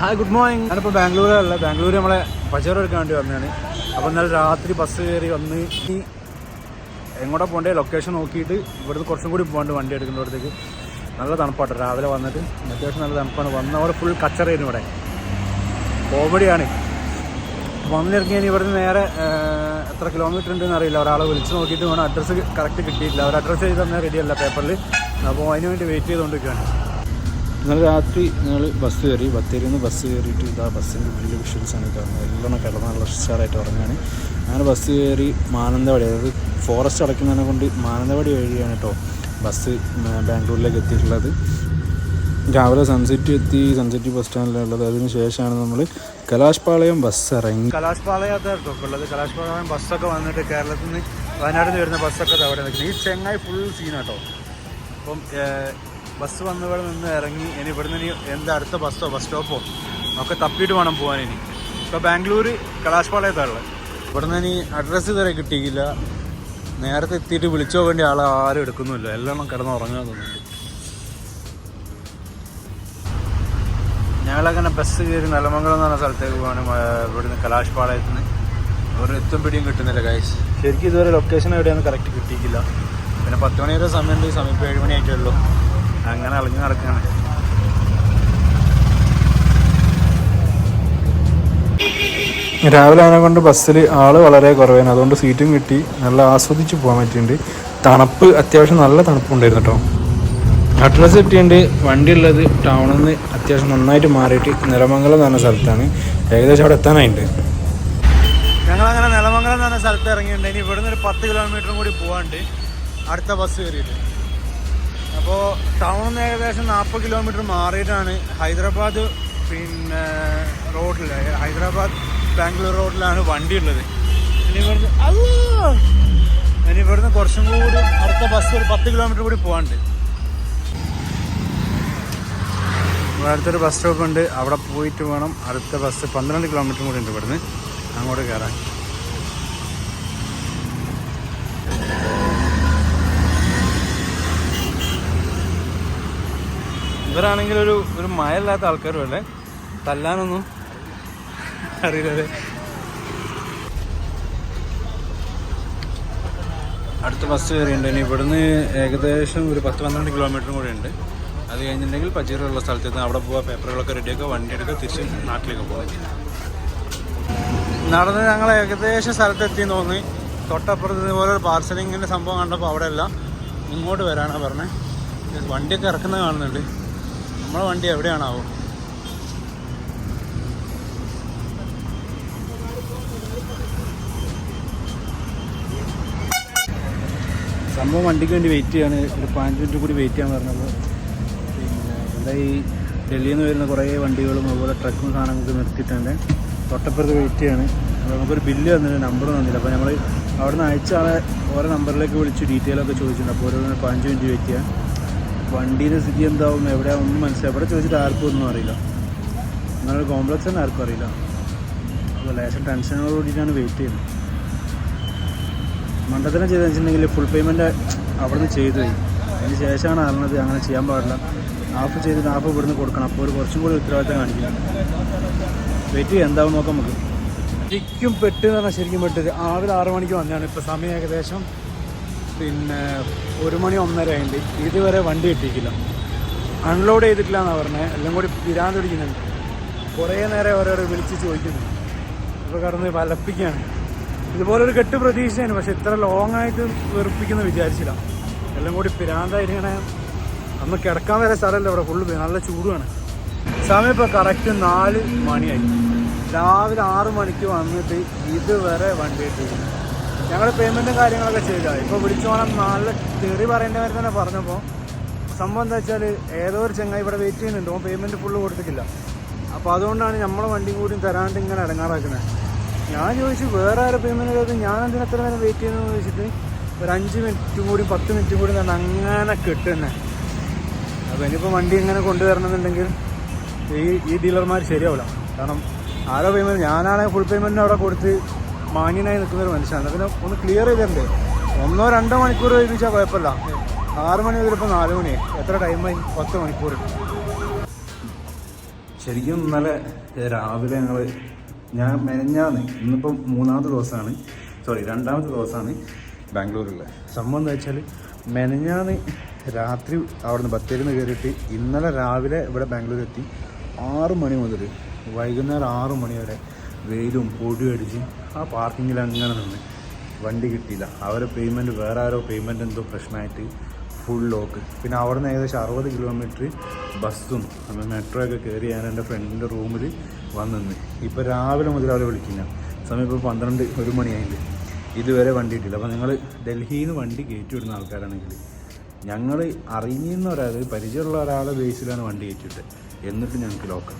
Hi good morning ഞാനിപ്പോൾ ബാംഗ്ലൂരല്ല. ബാംഗ്ലൂർ നമ്മളെ പച്ചവരം എടുക്കാൻ വേണ്ടി വന്നതാണ്. അപ്പോൾ ഇന്നലെ രാത്രി ബസ് കയറി വന്ന് ഈ എങ്ങോട്ടാ പോകേണ്ടത് ലൊക്കേഷൻ നോക്കിയിട്ട് ഇവിടുന്ന് കുറച്ചും കൂടി പോകാണ്ട് വണ്ടി എടുക്കുന്ന എടുക്കുന്നിടത്തേക്ക് നല്ല തണുപ്പാട്ടോ. രാവിലെ വന്നിട്ട് അത്യാവശ്യം നല്ല തണുപ്പാണ്. വന്നവിടെ ഫുൾ കച്ചറയായിരുന്നു ഇവിടെ. കോമഡിയാണ്. വന്നിറങ്ങിയാൽ ഇവിടുന്ന് നേരെ എത്ര കിലോമീറ്റർ ഉണ്ടെന്ന് അറിയില്ല. ഒരാളെ വിളിച്ച് നോക്കിയിട്ട് വേണം. അഡ്രസ്സ് കറക്റ്റ് കിട്ടിയിട്ടില്ല. അവർ അഡ്രസ്സ് ചെയ്ത് തന്നെ റെഡിയല്ല പേപ്പറിൽ അപ്പോൾ അതിന് വേണ്ടി വെയിറ്റ് ചെയ്തുകൊണ്ടിരിക്കുകയാണ്. ഇന്നലെ രാത്രി ഞങ്ങൾ ബസ് കയറി ബത്തേരിയിൽ നിന്ന് ബസ് കയറിയിട്ട് ഇതാ ബസ്സിന്റെ ഉള്ളിൽ ആണ് കാണുന്നത് എല്ലാം കിടന്ന് നല്ല ഉഷാറായിട്ട് ഉറങ്ങാണ്. അങ്ങനെ ബസ് കയറി മാനന്തവാടി അതായത് ഫോറസ്റ്റ് അടയ്ക്കുന്നതിനെ കൊണ്ട് മാനന്തവാടി വഴിയാണ് കേട്ടോ ബസ് ബാംഗ്ലൂരിലേക്ക് എത്തിയിട്ടുള്ളത്. രാവിലെ സൺസെറ്റ് എത്തി സൺസെറ്റ് ബസ് സ്റ്റാൻഡിലുള്ളത് അതിന് ശേഷമാണ് നമ്മൾ കലാഷ്പാളയം ബസ് ഇറങ്ങി. കലാഷ്പാളയത്ത് ഉള്ളത്. കലാഷ്പാളയം ബസ്സൊക്കെ വന്നിട്ട് കേരളത്തിൽ നിന്ന് വയനാട്ടിൽ നിന്ന് വരുന്ന ബസ്സൊക്കെ അവിടെ ഈ ചെങ്ങായി ഫുൾ സീനാട്ടോ അപ്പം ബസ് വന്ന് ഇവിടെ നിന്ന് ഇറങ്ങി. ഇനി ഇവിടുന്ന് ഇനി എന്താ അടുത്ത ബസ്സോ ബസ് സ്റ്റോപ്പോ ഒക്കെ തപ്പിയിട്ട് വേണം പോകാൻ ഇനി. ഇപ്പോൾ ബാംഗ്ലൂർ കലാശ്പാളയത്താണുള്ളത് ഇവിടുന്ന് ഇനി അഡ്രസ്സ് ഇതുവരെ കിട്ടിയില്ല. നേരത്തെ എത്തിയിട്ട് വിളിച്ചോ വേണ്ടി ആളെ ആരും എടുക്കുന്നില്ല എല്ലാം കിടന്ന് ഉറങ്ങാൻ തോന്നുന്നുണ്ട്. ഞങ്ങളങ്ങനെ ബസ് കയറി നിലമംഗലം എന്ന് പറഞ്ഞ സ്ഥലത്തേക്ക് പോകാനും ഇവിടുന്ന് കലാശ്പാളയത്തിൽ നിന്ന് ഒരു എത്തും പിടിയും കിട്ടുന്നില്ല കാശ് ശരിക്കും ഇതുവരെ ലൊക്കേഷൻ എവിടെയാണെന്ന് കറക്റ്റ് കിട്ടിയിട്ടില്ല. പിന്നെ പത്ത് മണി വരെ ഈ സമയം ഏഴ് മണിയായിട്ടേ ഉള്ളൂ. അങ്ങനെ അളിഞ്ഞു നടക്കാണ്. രാവിലെ അവനെ കൊണ്ട് ബസ്സിൽ ആൾ വളരെ കുറവാണ് അതുകൊണ്ട് സീറ്റും കിട്ടി. നല്ല ആസ്വദിച്ച് പോകാൻ പറ്റിയിട്ടുണ്ട്. തണുപ്പ് അത്യാവശ്യം നല്ല തണുപ്പുണ്ടായിരുന്നു കേട്ടോ. അഡ്രസ്സ് കിട്ടിയുണ്ട് വണ്ടി ഉള്ളത് ടൗണിൽ നിന്ന് അത്യാവശ്യം നന്നായിട്ട് മാറിയിട്ട് നിലമംഗലം എന്ന് പറഞ്ഞ സ്ഥലത്താണ്. ഏകദേശം അവിടെ എത്താനായിട്ടുണ്ട്. ഞങ്ങളങ്ങനെ നിലമംഗലം എന്ന് പറഞ്ഞ സ്ഥലത്ത് ഇറങ്ങിയിട്ടുണ്ട്. ഇനി ഇവിടുന്ന് ഒരു പത്ത് കിലോമീറ്ററും കൂടി പോകാണ്ട് അടുത്ത ബസ് കയറിയിട്ട് അപ്പോൾ ടൗണിൽ ഏകദേശം നാൽപ്പത് കിലോമീറ്റർ മാറിയിട്ടാണ് ഹൈദരാബാദ് പിന്നെ റോഡിൽ ഹൈദരാബാദ് ബാംഗ്ലൂർ റോഡിലാണ് വണ്ടി ഉള്ളത്. ഇനി ഇവിടുന്ന് അല്ലോ ഇനി ഇവിടുന്ന് കുറച്ചും കൂടി അടുത്ത ബസ് ഒരു പത്ത് കിലോമീറ്റർ കൂടി പോകാണ്ട് ഇവിടെ അടുത്തൊരു ബസ് സ്റ്റോപ്പ് ഉണ്ട്. അവിടെ പോയിട്ട് വേണം അടുത്ത ബസ് പന്ത്രണ്ട് കിലോമീറ്റർ കൂടി ഉണ്ട് ഇവിടുന്ന്. അങ്ങോട്ട് കയറാൻ ഇവരാണെങ്കിൽ ഒരു ഒരു മഴയില്ലാത്ത ആൾക്കാരും അല്ലേ? തല്ലാനൊന്നും അറിയില്ലേ അടുത്ത ബസ് കയറിയുണ്ട് ഇനി ഇവിടുന്ന് ഏകദേശം ഒരു പത്ത് പന്ത്രണ്ട് കിലോമീറ്റർ കൂടെ ഉണ്ട്. അത് കഴിഞ്ഞിട്ടുണ്ടെങ്കിൽ പച്ചീറുള്ള സ്ഥലത്ത് അവിടെ പോവാ. പേപ്പറുകളൊക്കെ റെഡിയാക്കുക വണ്ടി എടുക്കുക. തിരിച്ച് നാട്ടിലേക്ക് പോകാം നടന്ന് ഞങ്ങൾ ഏകദേശം സ്ഥലത്തെത്തി തോന്നി. തൊട്ടപ്പുറത്ത് ഇതുപോലെ ഒരു പാർസലിങ്ങിന്റെ സംഭവം കണ്ടപ്പോൾ അവിടെയല്ല. ഇങ്ങോട്ട് വരാനാണ് പറഞ്ഞത് വണ്ടിയൊക്കെ ഇറക്കുന്നത് കാണുന്നുണ്ട്. നമ്മളെ വണ്ടി എവിടെയാണാവോ? സംഭവം വണ്ടിക്ക് വേണ്ടി വെയിറ്റ് ചെയ്യാണ്. ഒരു പതിനഞ്ച് മിനിറ്റ് കൂടി വെയിറ്റ് ചെയ്യാൻ പറഞ്ഞപ്പോൾ പിന്നെ ഇവിടെ ഈ ഡൽഹിയിൽ നിന്ന് വരുന്ന കുറേ വണ്ടികളും അതുപോലെ ട്രക്കും സാധനങ്ങൾക്ക് നിർത്തിയിട്ടുണ്ട്. തൊട്ടപ്പുറത്ത് വെയിറ്റ് ചെയ്യാണ്. അപ്പോൾ നമുക്കൊരു ബില്ല് തന്നില്ല നമ്പർ തന്നില്ല. അപ്പോൾ നമ്മൾ അവിടെ നിന്ന് അയച്ച ആളെ ഓരോ നമ്പറിലേക്ക് വിളിച്ച് ഡീറ്റെയിലൊക്കെ ചോദിച്ചിട്ടുണ്ട്. അപ്പോൾ ഓരോ പതിനഞ്ച് മിനിറ്റ് വെയിറ്റ് ചെയ്യാൻ വണ്ടിയുടെ സ്ഥിതി എന്താവും? എവിടെ ഒന്നും മനസ്സിലായി. എവിടെ ചോദിച്ചിട്ട് ആർക്കും ഒന്നും അറിയില്ല. അങ്ങനെ കോംപ്ലക്സ് തന്നെ ആർക്കും അറിയില്ല. അപ്പോൾ ലേശം ടെൻഷനോട് കൂടിയിട്ടാണ് വെയിറ്റ് ചെയ്യുന്നത്. മണ്ടത്തരം ചെയ്തെന്ന് വെച്ചിട്ടുണ്ടെങ്കിൽ ഫുൾ പേയ്മെന്റ് അവിടെ നിന്ന് ചെയ്തു അതിന് ശേഷമാണ് അറിഞ്ഞത് അങ്ങനെ ചെയ്യാൻ പാടില്ല. ഹാഫ് ചെയ്തിട്ട് ഹാഫ് ഇവിടുന്ന് കൊടുക്കണം. അപ്പോൾ ഒരു കുറച്ചും കൂടി ഉത്തരവാദിത്തം കാണിക്കണം വെയിറ്റ് ചെയ്യാം. എന്താവും നോക്കാം നമുക്ക്. ശരിക്കും പെട്ടെന്ന് പറഞ്ഞാൽ ശരിക്കും പെട്ടത് രാവിലെ ആറ് മണിക്ക് വന്നതാണ്. ഇപ്പോൾ സമയം ഏകദേശം പിന്നെ ഒരു മണി ഒന്നര ആയിട്ട് ഇതുവരെ വണ്ടി എത്തിക്കില്ല അൺലോഡ് ചെയ്തിട്ടില്ല എന്നാണ് പറഞ്ഞത് എല്ലാം കൂടി പിടിക്കുന്നുണ്ട് കുറേ നേരം ഓരോരോ വിളിച്ച് ചോദിക്കുന്നു. ഇപ്പോൾ കടന്ന് വലപ്പിക്കുകയാണ് ഇതുപോലൊരു കെട്ട് പ്രതീക്ഷയാണ് പക്ഷെ ഇത്ര ലോങ് ആയിട്ട് വെറുപ്പിക്കുന്നു വിചാരിച്ചില്ല. എല്ലാം കൂടി പിരാന്തായിരിക്കണേ. അന്ന് കിടക്കാൻ വരെ സ്ഥലമല്ല ഇവിടെ. ഫുള്ള് നല്ല ചൂടുമാണ് സമയം ഇപ്പോൾ കറക്റ്റ് നാല് മണിയായി. രാവിലെ ആറ് മണിക്ക് വന്നിട്ട് ഇതുവരെ വണ്ടി കിട്ടിയില്ല ഞങ്ങൾ പേയ്മെന്റും കാര്യങ്ങളൊക്കെ ചെയ്തു. ഇപ്പോൾ വിളിച്ചോണം നല്ല തെറി പറയേണ്ടവർ തന്നെ പറഞ്ഞപ്പോൾ സംഭവം എന്താ വെച്ചാൽ ഏതോ ഒരു ചെങ്ങായി ഇവിടെ വെയിറ്റ് ചെയ്യുന്നുണ്ട്. ഓൻ പേയ്മെന്റ് ഫുള്ള് കൊടുത്തിട്ടില്ല. അപ്പോൾ അതുകൊണ്ടാണ് നമ്മളെ വണ്ടി കൂടിയും തരാണ്ട് ഇങ്ങനെ ഇടങ്ങാറാക്കുന്നത് ഞാൻ ചോദിച്ചു വേറെ ആരും പേയ്മെന്റ് ചെയ്തത്? ഞാൻ എന്തിനാ എത്ര നേരം വെയിറ്റ് ചെയ്യുന്നു? എന്ന് ചോദിച്ചിട്ട് ഒരു അഞ്ച് മിനിറ്റും കൂടി പത്ത് മിനിറ്റും കൂടി തന്നെ അങ്ങനെ കിട്ടുന്നത് അപ്പോൾ ഇനിയിപ്പോൾ വണ്ടി ഇങ്ങനെ കൊണ്ടുവരണമെന്നുണ്ടെങ്കിൽ ഈ ഈ ഡീലർമാർ ശരിയാവില്ല കാരണം ആരോ പേയ്മെന്റ് ഞാനാണെങ്കിൽ ഫുൾ പേയ്മെന്റിന് അവിടെ കൊടുത്ത് മാന്യനായി നിൽക്കുന്ന ഒരു മനുഷ്യനാണ്. പിന്നെ ഒന്ന് ക്ലിയർ ചെയ്തിട്ടുണ്ട്. ഒന്നോ രണ്ടോ മണിക്കൂർ കഴിപ്പിച്ചാൽ കുഴപ്പമില്ല. ആറ് മണി മുതൽ ഇപ്പോൾ നാല് മണി. എത്ര ടൈമായി പത്ത് മണിക്കൂർ. ശരിക്കും ഇന്നലെ രാവിലെ ഞങ്ങൾ ഞാൻ മെനഞ്ഞാന്ന് ഇന്നിപ്പം മൂന്നാമത്തെ ദിവസമാണ്. സോറി രണ്ടാമത്തെ ദിവസമാണ് ബാംഗ്ലൂരിലെ. സംഭവം എന്താ വെച്ചാൽ മെനഞ്ഞാന്ന് രാത്രി അവിടുന്ന് ബത്തേരിയിൽ നിന്ന് കയറിയിട്ട് ഇന്നലെ രാവിലെ ഇവിടെ ബാംഗ്ലൂർ എത്തി ആറ് മണി മുതൽ വൈകുന്നേരം ആറ് മണി വരെ വെയിലും പൊടിയും അടിച്ച് ആ പാർക്കിങ്ങിൽ അങ്ങനെ നിന്ന് വണ്ടി കിട്ടിയില്ല. അവരെ പേയ്മെന്റ് വേറെ ആരോ പേയ്മെന്റ് എന്തോ പ്രശ്നമായിട്ട് ഫുൾ ലോക്ക് പിന്നെ അവിടെ നിന്ന് ഏകദേശം അറുപത് കിലോമീറ്റർ ബസ്സും മെട്രോ ഒക്കെ കയറി ഞാൻ എന്റെ ഫ്രണ്ടിന്റെ റൂമിൽ വന്നു ഇപ്പോൾ രാവിലെ മുതൽ അവരെ വിളിക്കില്ല. സമയം ഇപ്പോൾ പന്ത്രണ്ട് ഒരു മണിയായിട്ട് ഇതുവരെ വണ്ടി കിട്ടില്ല അപ്പോൾ നിങ്ങൾ ഡൽഹിയിൽ നിന്ന് വണ്ടി കയറ്റി വിടുന്ന ആൾക്കാരാണെങ്കിൽ ഞങ്ങൾ അറിയുന്ന ഒരാൾ പരിചയമുള്ള ഒരാളെ ബേസിലാണ് വണ്ടി കയറ്റിയിട്ട് എന്നിട്ട് ഞങ്ങൾക്ക് ലോക്കാം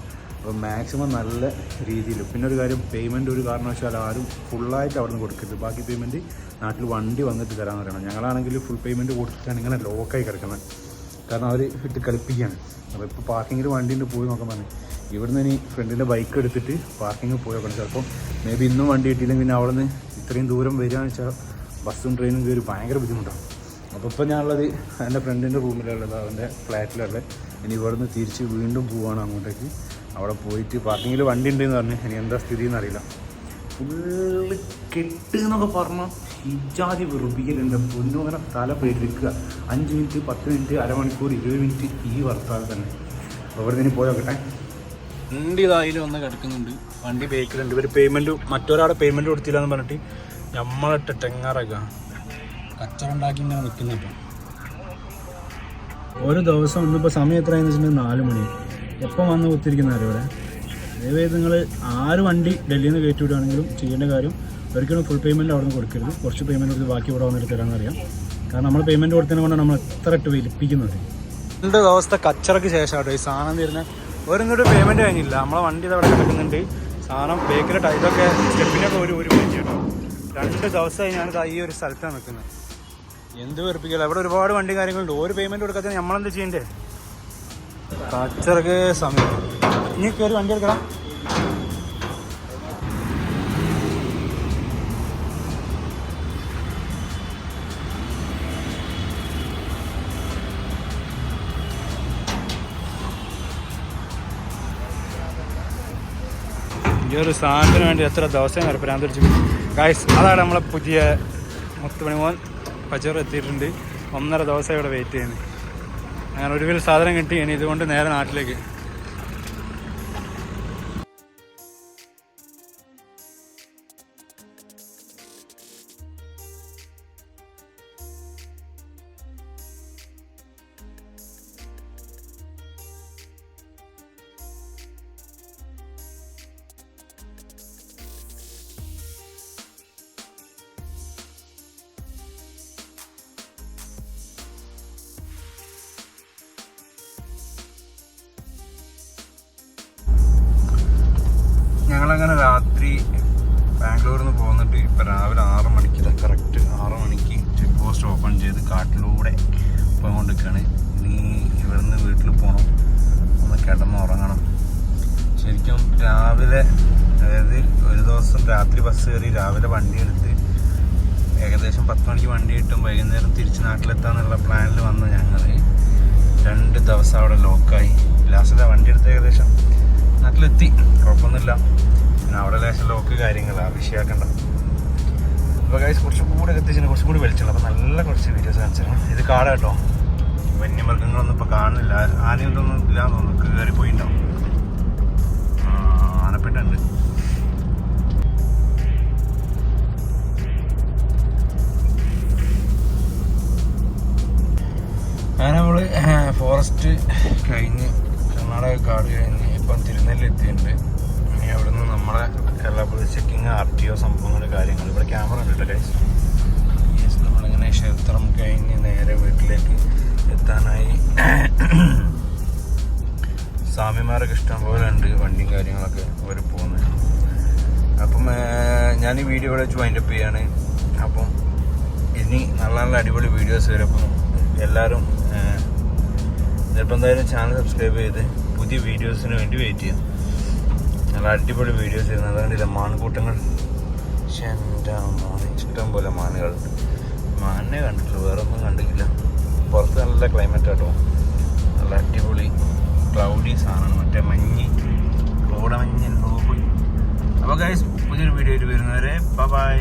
അപ്പോൾ മാക്സിമം നല്ല രീതിയിൽ പിന്നെ ഒരു കാര്യം പേയ്മെന്റ് ഒരു കാരണവശാൽ ആരും ഫുള്ളായിട്ട് അവിടെ നിന്ന് കൊടുക്കരുത്. ബാക്കി പേയ്മെന്റ് നാട്ടിൽ വണ്ടി വന്നിട്ട് തരാമെന്ന് പറയണം. ഞങ്ങളാണെങ്കിൽ ഫുൾ പേയ്മെന്റ് കൊടുത്തിട്ടാണ് ഇങ്ങനെ ലോക്കായി കിടക്കുന്നത്. കാരണം അവർ ഇട്ട് കളിപ്പിക്കുകയാണ്. അപ്പോൾ ഇപ്പോൾ പാർക്കിങ്ങിൽ വണ്ടിയിൽ പോയി നോക്കാൻ പറഞ്ഞു. ഇവിടുന്ന് ഇനി ഫ്രണ്ടിന്റെ ബൈക്ക് എടുത്തിട്ട് പാർക്കിങ്ങിൽ പോയി നോക്കണം. ചിലപ്പോൾ മേ ബി ഇന്നും വണ്ടി കിട്ടിയില്ലെങ്കിൽ പിന്നെ അവിടെ നിന്ന് ഇത്രയും ദൂരം വരികയാണെന്ന് വെച്ചാൽ ബസ്സും ട്രെയിനും കയറി ഭയങ്കര ബുദ്ധിമുട്ടാണ്. അപ്പോൾ ഇപ്പോൾ ഞാനുള്ളത് എന്റെ ഫ്രണ്ടിന്റെ റൂമിലുള്ളത് അവന്റെ ഫ്ലാറ്റിലുള്ളത് ഇനി ഇവിടുന്ന് തിരിച്ച് വീണ്ടും പോവുകയാണ് അങ്ങോട്ടേക്ക്. അവിടെ പോയിട്ട് പാർക്കിങ്ങിൽ വണ്ടി ഉണ്ടെന്ന് പറഞ്ഞ്. ഇനി എന്താ സ്ഥിതി എന്നറിയില്ല ഫുള്ള് കെട്ട് എന്നൊക്കെ പറഞ്ഞാൽ ഇജാതി വെറുപ്പിക്കലുണ്ട് പൊന്നുങ്ങനെ തല പേരിക്കുക അഞ്ച് മിനിറ്റ് പത്ത് മിനിറ്റ് അരമണിക്കൂർ ഇരുപത് മിനിറ്റ് ഈ വർത്താൽ തന്നെ. അവിടെ നിന്ന് പോയി നോക്കട്ടെ. വണ്ടി ഇതായാലും വന്ന് കിടക്കുന്നുണ്ട്. വണ്ടി ബേക്കിലുണ്ട് ഇവർ പേയ്മെന്റ് മറ്റൊരാളെ പേയ്മെന്റ് കൊടുത്തില്ല എന്ന് പറഞ്ഞിട്ട് നമ്മളിട്ട് ടെങ്ങാറൊക്കെ കച്ചറ ഉണ്ടാക്കി ഇങ്ങനെ നിൽക്കുന്നിപ്പം ഒരു ദിവസം ഇന്നിപ്പോൾ സമയം എത്രയാണെന്ന് വെച്ചിട്ടുണ്ടെങ്കിൽ നാല് മണി. എപ്പം വന്ന് കുത്തിരിക്കുന്നവരും ഇവിടെ? അതേപോലെ നിങ്ങൾ ആറ് വണ്ടി ഡൽഹിയിൽ നിന്ന് കയറ്റി വിടുകയാണെങ്കിലും ചെയ്യേണ്ട കാര്യം ഒരിക്കലും ഫുൾ പേയ്മെന്റ് അവിടെ നിന്ന് കൊടുക്കരുത്. കുറച്ച് പേയ്മെന്റ് കൊടുത്ത് ബാക്കി ഇവിടെ വന്നിട്ട് തരാമെന്നറിയാം. കാരണം നമ്മൾ പേയ്മെന്റ് കൊടുത്തതിനെ കൊണ്ട് നമ്മൾ എത്ര ഇട്ട് വലിപ്പിക്കുന്നത്. രണ്ട് ദിവസത്തെ കച്ചറക്ക് ശേഷമാണ് ഈ സാധനം തരുന്നത് ഒരു ഇങ്ങോട്ട് പേയ്മെന്റ് കഴിഞ്ഞില്ല. നമ്മളെ വണ്ടി അവിടെ കിടക്കുന്നുണ്ട്. സാധനം ബേക്കിലെ ടൈലൊക്കെ സ്റ്റെപ്പിനൊക്കെ ഒരു ഒരു കേട്ടോ. രണ്ട് ദിവസമായി ഞാനിത് ഈ ഒരു സ്ഥലത്താണ് നിൽക്കുന്നത്. എന്ത് വെറുപ്പിക്കില്ല? അവിടെ ഒരുപാട് വണ്ടി കാര്യങ്ങളുണ്ട്. ഒരു പേയ്മെന്റ് കൊടുക്കാത്ത നമ്മളെന്ത് ചെയ്യണ്ടേ? കച്ചറക്ക് സമയം. ഇനി കയറി വണ്ടി എടുക്കണം. ഈ ഒരു സാധനത്തിന് വേണ്ടി എത്ര ദിവസം ഞാൻ തിരിച്ചു ഗായ്സ് അതാണ് നമ്മളെ പുതിയ മുത്തുമണിമോൻ. മോൻ പച്ചോർ എത്തിയിട്ടുണ്ട്. ഒന്നര ദിവസം ഇവിടെ വെയിറ്റ് ചെയ്യുന്നത് അങ്ങനെ ഒടുവിൽ സാധനം കിട്ടി ഇനി ഇതുകൊണ്ട് നേരെ നാട്ടിലേക്ക്. ഞങ്ങളങ്ങനെ രാത്രി ബാംഗ്ലൂരിൽ നിന്ന് പോന്നിട്ട് ഇപ്പം രാവിലെ ആറ് മണിക്ക് കറക്റ്റ് ആറ് മണിക്ക് ചെക്ക് പോസ്റ്റ് ഓപ്പൺ ചെയ്ത് കാട്ടിലൂടെ പോയിക്കൊണ്ടിരിക്കുകയാണ് ഇനി ഇവിടുന്ന് വീട്ടിൽ പോകണം ഒന്ന് കിടന്ന് ഉറങ്ങണം. ശരിക്കും രാവിലെ അതായത് ഒരു ദിവസം രാത്രി ബസ് കയറി രാവിലെ വണ്ടി എടുത്ത് ഏകദേശം പത്ത് മണിക്ക് വണ്ടി കിട്ടും. വൈകുന്നേരം തിരിച്ച് നാട്ടിലെത്താന്നുള്ള പ്ലാനിൽ വന്ന ഞങ്ങൾ രണ്ട് ദിവസം അവിടെ ലോക്കായി ലാസ്റ്റിലെ വണ്ടി എടുത്ത് ഏകദേശം നാട്ടിലെത്തി. കുഴപ്പമൊന്നുമില്ല. അവിടെ ലേശം ലോക്ക് കാര്യങ്ങളാണ് വിഷയാക്കണ്ട അപ്പോൾ ഗൈസ് കുറച്ചും കൂടെ എത്തിച്ചിന് കുറച്ചും കൂടി വലിച്ചുള്ളൂ അപ്പോൾ നല്ല കുറച്ച് വീഡിയോസ് കാണിച്ചിരുന്നു ഇത് കാട കേട്ടോ. വന്യമൃഗങ്ങളൊന്നും ഇപ്പോൾ കാണുന്നില്ല. ആനയൊന്നും ഇല്ലാന്ന് തോന്നുന്നു. കയറി പോയിണ്ടാവും ആനപ്പെട്ടുണ്ട് അങ്ങനെ നമ്മൾ ഫോറസ്റ്റ് കഴിഞ്ഞ് കർണാടക കാട് കഴിഞ്ഞ് ഇപ്പം തിരുനെല്ലി എത്തിയിട്ടുണ്ട് ഇനി നിന്ന് നമ്മളെ Kerala police checking R T O സംഭവങ്ങൾ കാര്യങ്ങൾ. ഇവിടെ ക്യാമറ ഉണ്ട് ഗൈസ് യെസ് നമ്മളിങ്ങനെ ക്ഷേത്രം കഴിഞ്ഞ് നേരെ വീട്ടിലേക്ക് എത്താനായി. സ്വാമിമാരൊക്കെ ഇഷ്ടം പോലെ ഉണ്ട്. വണ്ടിയും കാര്യങ്ങളൊക്കെ അവർ പോകുന്നത് അപ്പം ഞാൻ ഈ വീഡിയോ ഇവിടെ വെച്ച് വൈൻഡപ്പ് ചെയ്യാണ്. അപ്പം ഇനി നല്ല നല്ല അടിപൊളി വീഡിയോസ് വരും. അപ്പം എല്ലാവരും നിർബന്ധമായും ചാനൽ സബ്സ്ക്രൈബ് ചെയ്ത് പുതിയ വീഡിയോസിന് വേണ്ടി വെയിറ്റ് ചെയ്യാം. നല്ല അടിപൊളി വീഡിയോസ് ചെയ്യുന്നത്. അതുകൊണ്ടില്ല മാൻകൂട്ടങ്ങൾ. ഇഷ്ടം പോലെ മാനുകൾ. മാനിനെ കണ്ടിട്ടില്ല വേറെ ഒന്നും കണ്ടിട്ടില്ല. പുറത്ത് നല്ല ക്ലൈമറ്റ് കേട്ടോ നല്ല അടിപൊളി ക്ലൗഡി സാധനമാണ്. മറ്റേ മഞ്ഞ് റോഡ് മഞ്ഞ് പോയി അപ്പോൾ ഗൈസ് പുതിയൊരു വീഡിയോയിൽ വരുന്നവരെ ബൈ